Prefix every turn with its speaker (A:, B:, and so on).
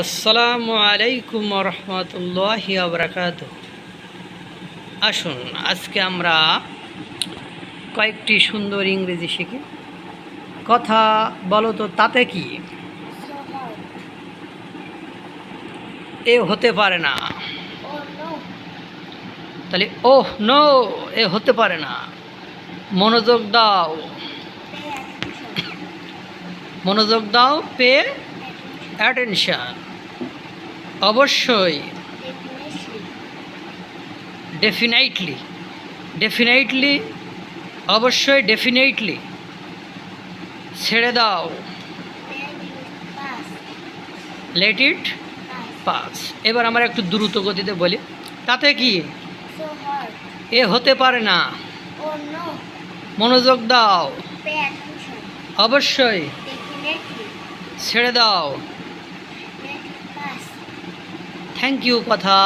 A: আসসালামু আলাইকুম রহমতুল্লাহ আবরাকাত আসুন, আজকে আমরা কয়েকটি সুন্দর ইংরেজি শিখি। কথা বলো তো তাতে কি? এ হতে পারে না। তাহলে, ওহ, নো, এ হতে পারে না। মনোযোগ দাও। মনোযোগ দাও, পে. অ্যাটেনশন। অবশ্যই. ডেফিনাইটলি ডেফিনাইটলি অবশ্যই ডেফিনেটলি ছেড়ে দাও. Let it. পাস এবার আমরা একটু দ্রুত গতিতে বলি। তাতে কি? এ হতে পারে না।
B: Oh
A: মনোযোগ দাও। অবশ্যই। ছেড়ে দাও. থ্যাংক ইউ কথা